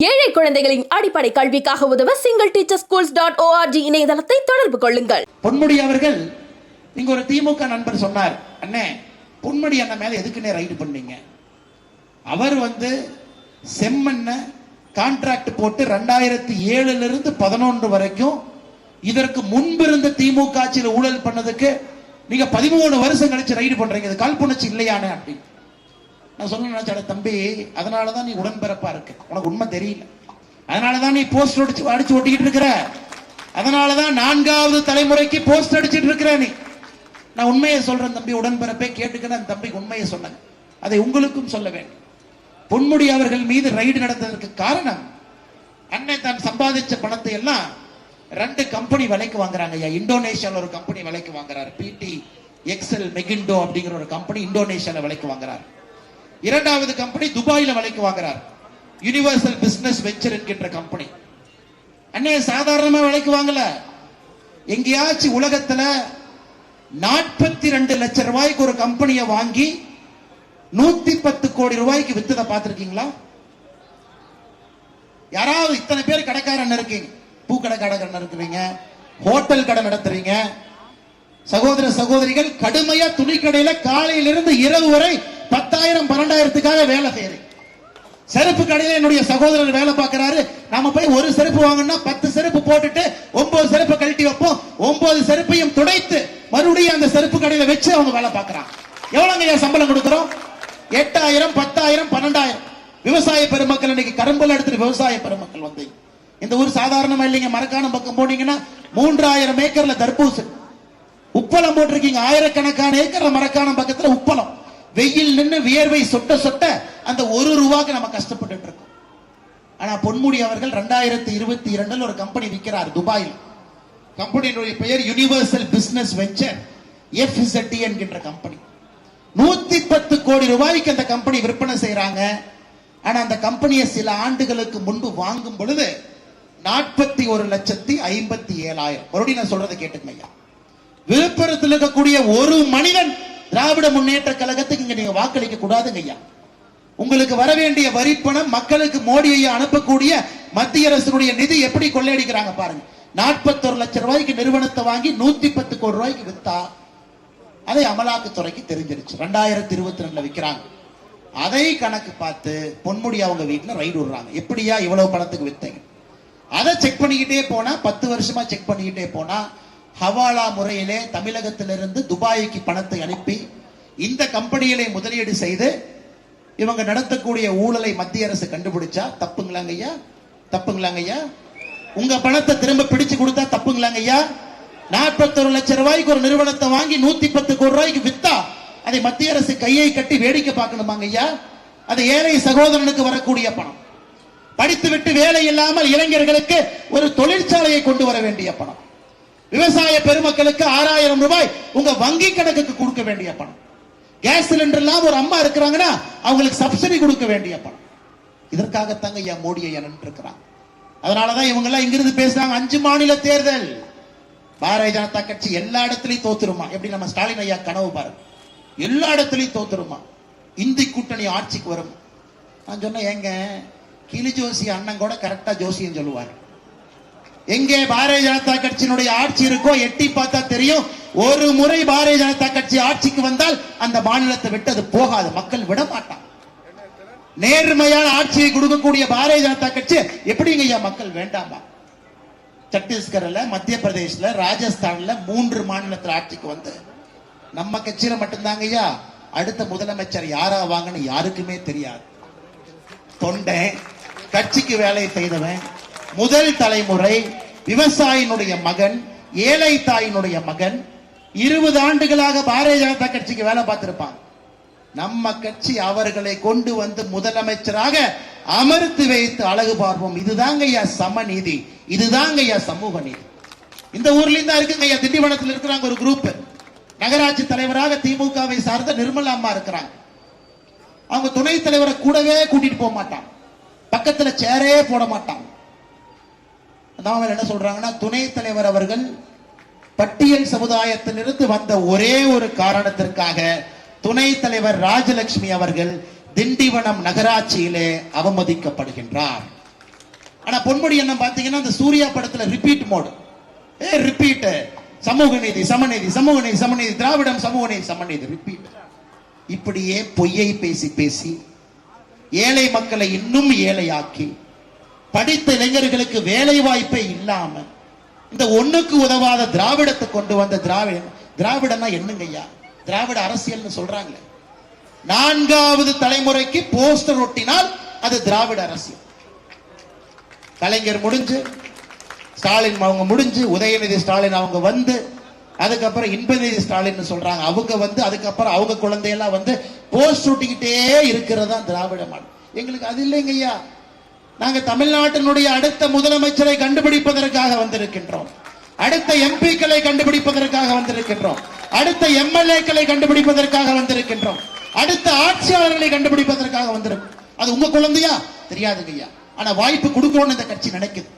ஏழை குழந்தைகளின் அடிப்படை கல்விக்காக உதவ single teacher schools dot ORG இணையதளத்தை தொடர்பு கொள்ளுங்கள். பொன்முடி அவர்கள் இங்க ஒரு திமுக நண்பர் சொன்னார் அண்ணே பொன்முடி அண்ணன் மேல எதுக்குன்னே ரைடு பண்ணீங்க? அவர் வந்து செம்மண்ண கான்ட்ராக்ட் போட்டு ரெண்டாயிரத்தி ஏழுல இருந்து பதினொன்று வரைக்கும் இதற்கு முன்பு இருந்த திமுக ஆட்சியில் ஊழல் பண்ணதுக்கு நீங்க பதிமூணு வருஷம் கழிச்சு ரைடு பண்றீங்க இது காழ்ப்புணர்ச்சி இல்லையானே அப்படின்னு. நான் சொல்ல நினைச்சட தம்பி அதனால தான் நீ உடன்பிறப்பா இருக்க. உனக்கு உண்மை தெரியல. அதனால தான் நீ போஸ்ட் அடிச்சு அடிச்சு ஒட்டிக்கிட்டு இருக்கிற. அதனால தான் நான்காவது தலைமுறைக்கு போஸ்ட் அடிச்சிட்டு இருக்கிற நீ. நான் உண்மையை சொல்றேன் தம்பி உடன்பிறப்பே கேட்டுக்கிற அந்த தம்பிக்கு உண்மையை சொன்னேன். அதை உங்களுக்கும் சொல்ல வேண்டும். பொன்முடி அவர்கள் மீது ரைடு நடந்ததற்கு காரணம் அன்னை தான் சம்பாதிச்ச பணத்தை எல்லாம் ரெண்டு கம்பெனி விலைக்கு வாங்குறாங்க ஐயா. இந்தோனேஷியாவில் ஒரு கம்பெனி விலைக்கு வாங்குறாரு. பிடி எக்ஸல் மெகிண்டோ அப்படிங்கிற ஒரு கம்பெனி இந்தோனேஷியாவில் விலைக்கு வாங்குறாரு. இரண்டாவது கம்பெனி துபாயில விலைக்கு வாங்குறார். யுனிவர்சல் பிசினஸ் வெஞ்சர் என்கின்ற கம்பெனி. அண்ணே சாதாரணமா விலைக்கு வாங்கல. எங்கேயாச்சும் உலகத்துல நாற்பத்தி ரெண்டு லட்சம் ரூபாய்க்கு ஒரு கம்பெனியை வாங்கி நூத்தி பத்து கோடி ரூபாய்க்கு வித்ததை பார்த்திருக்கீங்களா? யாராவது இத்தனை பேர் கடைக்காரன் இருக்கீங்க. பூக்கடை கடைக்காரன் இருக்கிறீங்க ஹோட்டல் கடை நடத்துறீங்க. சகோதர சகோதரிகள் கடுமையா துணிக்கடையில காலையிலிருந்து இரவு வரை பத்தாயிரம் பன்னெண்டாயிரத்துக்காக வேலை செய்யறேன். செருப்பு கடையில என்னுடைய சகோதரர் வேலை பார்க்கிறாரு. நாம போய் ஒரு செருப்பு வாங்கினா பத்து செருப்பு போட்டுட்டு ஒன்பது செருப்பு கழட்டி வைப்போம். ஒன்பது செருப்பையும் துடைத்து மறுபடியும் அந்த செருப்பு கடையில வச்சு அவங்க வேலை பார்க்கறான் எவ்வளவுங்க ஐயா சம்பளம் கொடுக்குறோம்? எட்டாயிரம் பத்தாயிரம் பன்னெண்டாயிரம். விவசாய பெருமக்கள் இன்னைக்கு கரும்புல எடுத்துட்டு விவசாய பெருமக்கள் வந்து. இந்த ஊர் சாதாரணமா இல்லைங்க. மரக்கான பக்கம் போனீங்கன்னா மூன்றாயிரம் ஏக்கர்ல தர்பூசணி. உப்பளம் போட்டிருக்கீங்க. ஆயிரக்கணக்கான ஏக்கர்ல மரக்கான பக்கத்துல உப்பளம். வெயில் நின்று வியர்வை சொட்ட சொட்ட அந்த ஒரு ரூபாக்கு நம்ம கஷ்டப்பட்டு இருக்கோம். ஆனா பொன்முடி அவர்கள் ரெண்டாயிரத்தி இருபத்தி இரண்டில் ஒரு கம்பெனி விற்கிறார் துபாயில். கம்பெனியினுடைய பெயர் யுனிவர்சல் பிசினஸ் வெஞ்சர் எஃப்இசட்டி என்கின்ற கம்பெனி நூத்தி பத்து கோடி ரூபாய்க்கு அந்த கம்பெனி விற்பனை செய்யறாங்க ஆனா அந்த கம்பெனியை சில ஆண்டுகளுக்கு முன்பு வாங்கும் பொழுது நாற்பத்தி ஒரு லட்சத்தி ஐம்பத்தி ஏழாயிரம். மறுபடியும் நான் சொல்றதை கேட்டுக்கங்க ஐயா. விழுப்புரத்தில் இருக்கக்கூடிய ஒரு மனிதன் திராவிட முன்னேற்ற கழகத்துக்கு இங்க நீங்க வாக்களிக்க கூடாதுங்க ஐயா. உங்களுக்கு வர வேண்டிய வரி பணம் மக்களுக்கு மோடி ஐயா அனுப்பக்கூடிய மத்திய அரசுடைய நிதி எப்படி கொள்ளையடிக்கிறாங்க பாருங்க. நாற்பத்தொரு லட்சம் ரூபாய்க்கு நிறுவனத்தை வாங்கி நூத்தி பத்து கோடி ரூபாய்க்கு வித்தா அதை அமலாக்கத்துறைக்கு தெரிஞ்சிருச்சு. ரெண்டாயிரத்தி இருபத்தி ரெண்டுல விற்கிறாங்க அதை கணக்கு பார்த்து பொன்முடி அவங்க வீட்டுல ரைடு விடுறாங்க. எப்படியா இவ்வளவு பணத்துக்கு வித்தீங்க? அதை செக் பண்ணிக்கிட்டே போனா பத்து வருஷமா செக் பண்ணிக்கிட்டே போனா ஹவாலா முறையிலே தமிழகத்திலிருந்து துபாய்க்கு பணத்தை அனுப்பி இந்த கம்பெனிகளை முதலீடு செய்து இவங்க நடத்தக்கூடிய ஊழலை மத்திய அரசு கண்டுபிடிச்சா தப்புங்களாங்க ஐயா? தப்புங்களாங்க ஐயா? உங்க பணத்தை திரும்ப பிடிச்சு கொடுத்தா தப்புங்களாங்க ஐயா? நாற்பத்தொரு லட்சம் ரூபாய்க்கு ஒரு நிறுவனத்தை வாங்கி நூத்தி பத்து கோடி ரூபாய்க்கு வித்தா அதை மத்திய அரசு கையை கட்டி வேடிக்கை பார்க்கணுமாங்க ஐயா? அது ஏழை சகோதரனுக்கு வரக்கூடிய பணம். படித்துவிட்டு வேலை இல்லாமல் இளைஞர்களுக்கு ஒரு தொழிற்சாலையை கொண்டு வர வேண்டிய பணம். விவசாய பெருமக்களுக்கு ஆறாயிரம் ரூபாய் உங்க வங்கி கணக்குக்கு கொடுக்க வேண்டிய பணம். கேஸ் சிலிண்டர் எல்லாம் ஒரு அம்மா இருக்கிறாங்கன்னா அவங்களுக்கு சப்சிடி கொடுக்க வேண்டிய பணம். இதற்காகத்தாங்க ஐயா மோடி ஐயா நின்று இருக்கிறாங்க. அதனாலதான் இவங்க எல்லாம் இங்கிருந்து பேசுறாங்க அஞ்சு மாநில தேர்தல். பாரதிய ஜனதா கட்சி எல்லா இடத்துலயும் தோத்துருமா? எப்படி நம்ம ஸ்டாலின் ஐயா கனவு பாருங்க எல்லா இடத்துலயும் தோத்துருமா? இந்தி கூட்டணி ஆட்சிக்கு வரும்? நான் சொன்னேன் ஏங்க கிளி ஜோசி அண்ணன் கூட கரெக்டா ஜோசியம் சொல்லுவார். எங்கே பாரதிய ஜனதா கட்சியினுடைய ஆட்சி இருக்கோ எட்டி பார்த்தா தெரியும். ஒரு முறை பாரதிய ஜனதா கட்சி ஆட்சிக்கு வந்தால் அந்த மாநிலத்தை விட்டு அது போகாது. மக்கள் விட மாட்டான் நேர்மையான ஆட்சியை கொடுக்கக்கூடிய பாரதிய ஜனதா கட்சி எப்படிங்க ஐயா மக்கள் வேண்டாமா? சத்தீஸ்கர்ல மத்திய பிரதேஷ்ல ராஜஸ்தான்ல மூன்று மாநிலத்தில் ஆட்சிக்கு வந்து நம்ம கட்சியில மட்டும்தாங்க ஐயா. அடுத்த முதலமைச்சர் யாரா வாங்கன்னு யாருக்குமே தெரியாது. தொண்டை கட்சிக்கு வேலையை செய்தவன். முதல் தலைமுறை விவசாயினுடைய மகன் ஏழை தாயினுடைய மகன் இருபது ஆண்டுகளாக பாரதிய ஜனதா கட்சிக்கு வேலை பார்த்திருப்பான் நம்ம கட்சி அவர்களை கொண்டு வந்து முதலமைச்சராக அமர்த்து வைத்து அழகு பார்ப்போம். இதுதாங்க ஐயா சமநீதி இதுதாங்க ஐயா சமூக நீதி. இந்த ஊர்லயும் தான் இருக்குங்க ஐயா. திண்டிவனத்தில் இருக்கிறாங்க ஒரு குரூப் நகராட்சி தலைவராக திமுகவை சார்ந்த நிர்மலா அம்மா இருக்கிறாங்க. அவங்க துணைத் தலைவரை கூடவே கூட்டிட்டு போக மாட்டான். பக்கத்துல சேரே போட மாட்டான். அதான் என்ன சொல்றாங்கன்னா துணைத் தலைவர் அவர்கள் பட்டியல் சமுதாயத்திலிருந்து வந்த ஒரே ஒரு காரணத்திற்காக துணைத் தலைவர் ராஜலட்சுமி அவர்கள் திண்டிவனம் நகராட்சியிலே அவமதிக்கப்படுகின்றார். ஆனா பொன்முடி என்ன பாத்தீங்கன்னா அந்த சூர்யா படத்துல ரிப்பீட் மோடு ஏ ரிப்பீட் சமூக நீதி சமநீதி சமூக நீதி சமநீதி திராவிடம் சமூக நீதி சமநீதி ரிப்பீட் இப்படியே பொய்யை பேசி பேசி ஏழை மக்களை இன்னும் ஏழையாக்கி படித்த இளைஞர்களுக்கு வேலை வாய்ப்பே இல்லாம இந்த ஒண்ணுக்கு உதவாத திராவிடத்தை கொண்டு வந்த திராவிட திராவிடம்னா என்னங்க ஐயா? திராவிட அரசியல்னு சொல்றாங்களே. நான்காவது தலைமுறைக்கு போஸ்டர் ஒட்டினால் அது திராவிட அரசியல். கலைஞர் முடிஞ்சு ஸ்டாலின் அவங்க முடிஞ்சு உதயநிதி ஸ்டாலின் அவங்க வந்து அதுக்கப்புறம் இன்பநிதி ஸ்டாலின் சொல்றாங்க. அவங்க வந்து அதுக்கப்புறம் அவங்க குழந்தையெல்லாம் வந்து போஸ்ட் ஒட்டிக்கிட்டே இருக்கிறது தான் திராவிட மாடல் எங்களுக்கு அது இல்லைங்க ஐயா. நாங்க தமிழ்நாட்டினுடைய அடுத்த முதலமைச்சரை கண்டுபிடிப்பதற்காக வந்திருக்கின்றோம். அடுத்த எம்பிக்களை கண்டுபிடிப்பதற்காக வந்திருக்கின்றோம். அடுத்த எம்எல்ஏக்களை கண்டுபிடிப்பதற்காக வந்திருக்கின்றோம். அடுத்த ஆட்சியாளர்களை கண்டுபிடிப்பதற்காக வந்திருக்கோம் அது உங்க குழந்தையா? தெரியாதுங்கய்யா. ஆனா வாய்ப்பு கொடுக்கணும்னு இந்த கட்சி நினைக்குது.